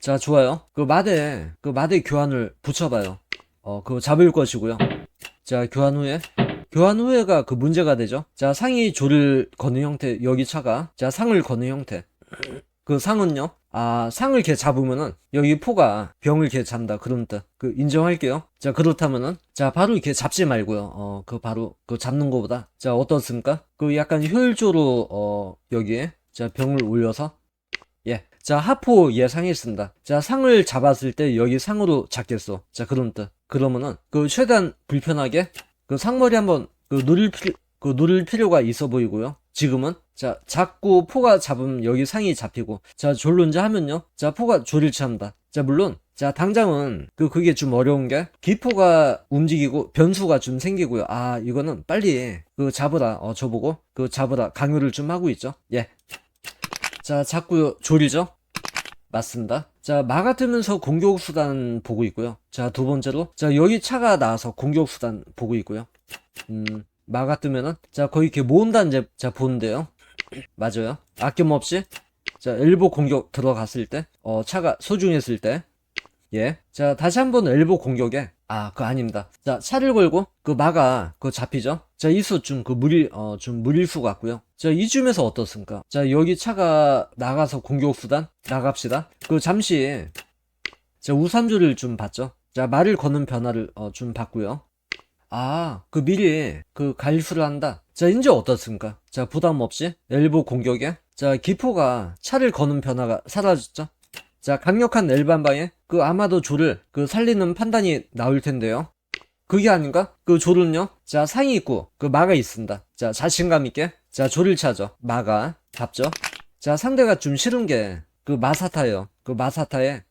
자, 좋아요. 그 마대, 그 마대 교환을 붙여봐요. 어, 그거 잡을 것이고요. 자, 교환 후에. 교환 후에가 그 문제가 되죠. 자, 상이 조를 거는 형태, 여기 차가. 자, 상을 거는 형태. 그 상은요? 아, 상을 이렇게 잡으면은, 여기 포가 병을 이렇게 잡는다. 그런 뜻. 그, 인정할게요. 자, 그렇다면은, 자, 바로 이렇게 잡지 말고요. 어, 그 바로, 그 잡는 거보다. 자, 어떻습니까? 그 약간 효율적으로, 어, 여기에, 자, 병을 올려서, 예. 자, 하포 예상했습니다. 자, 상을 잡았을 때 여기 상으로 잡겠어. 자, 그런 뜻. 그러면은, 그 최대한 불편하게, 그 상머리 한번, 그 누릴 필, 그 누릴 필요가 있어 보이고요. 지금은, 자, 자꾸 포가 잡으면 여기 상이 잡히고, 자, 졸론자 하면요. 자, 포가 조를 취합니다. 자, 물론, 자, 당장은, 그, 그게 좀 어려운 게, 기포가 움직이고, 변수가 좀 생기고요. 아, 이거는 빨리, 그, 잡으라, 어, 저보고, 그, 잡으라, 강요를 좀 하고 있죠. 예. 자, 자꾸 조리죠? 맞습니다. 자, 막아뜨면서 공격수단 보고 있고요. 자, 두 번째로, 자, 여기 차가 나와서 공격수단 보고 있고요. 음, 막아뜨면은, 자, 거의 이렇게 모은다, 이제, 자, 보는데요. 맞아요. 아낌없이, 자, 엘보 공격 들어갔을 때, 어, 차가 소중했을 때, 예. 자, 다시 한번 엘보 공격에, 아, 그거 아닙니다. 자, 차를 걸고, 그 마가, 그거 잡히죠? 자, 이수 좀, 그 무릴, 어, 좀 무릴수 같고요. 자, 이쯤에서 어떻습니까? 자, 여기 차가 나가서 공격 수단? 나갑시다. 그, 잠시, 자, 우산주를 좀 봤죠? 자, 말을 거는 변화를, 어, 좀 봤고요. 아, 그 미리, 그, 갈수를 한다. 자, 이제 어떻습니까? 자, 부담 없이, 엘보 공격에, 자, 기포가 차를 거는 변화가 사라졌죠? 자, 강력한 엘반방에, 그, 아마도 조를, 그, 살리는 판단이 나올 텐데요. 그게 아닌가? 그 조는요? 자, 상이 있고, 그 마가 있습니다. 자, 자신감 있게. 자, 조를 차죠. 마가. 잡죠. 자, 상대가 좀 싫은 게, 그 마사타예요. 그 마사타에,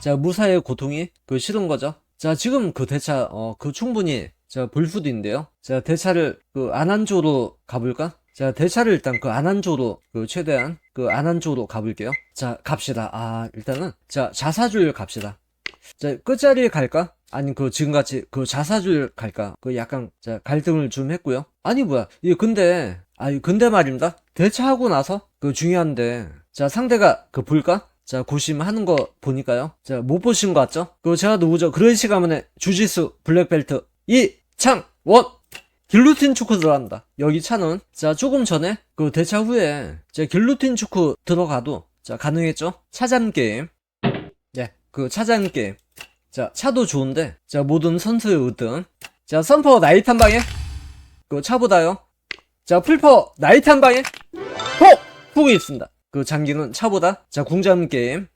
자, 무사의 고통이, 그 싫은 거죠. 자, 지금 그 대차, 어, 그 충분히, 자, 볼 수도 있는데요. 자, 대차를, 그, 안한조로 가볼까? 자, 대차를 일단 그 안한조로, 그, 최대한, 그, 안한조로 가볼게요. 자, 갑시다. 아, 일단은, 자, 자사줄 갑시다. 자, 끝자리에 갈까? 아니, 그, 지금같이, 그, 자사줄 갈까? 그, 약간, 자, 갈등을 좀 했고요. 아니, 뭐야. 이 근데, 아니, 근데 말입니다. 대차하고 나서, 그, 중요한데, 자, 상대가, 그, 볼까? 자, 고심하는 거 보니까요. 자, 못 보신 거 같죠? 그, 제가 누구죠? 그레이시 가문의 주지수 블랙벨트, 이창원! 길루틴 축구 들어간다. 여기 차는, 자, 조금 전에, 그, 대차 후에, 제 길루틴 축구 들어가도, 자, 가능했죠? 차잠 게임. 예, 그, 차잠 게임. 자, 차도 좋은데, 자, 모든 선수의 의등. 자, 선퍼 나이트 한 방에, 그, 차보다요. 자, 풀퍼 나이트 한 방에, 호! 훅이 있습니다. 그 장기는 차보다, 자, 궁잠 게임.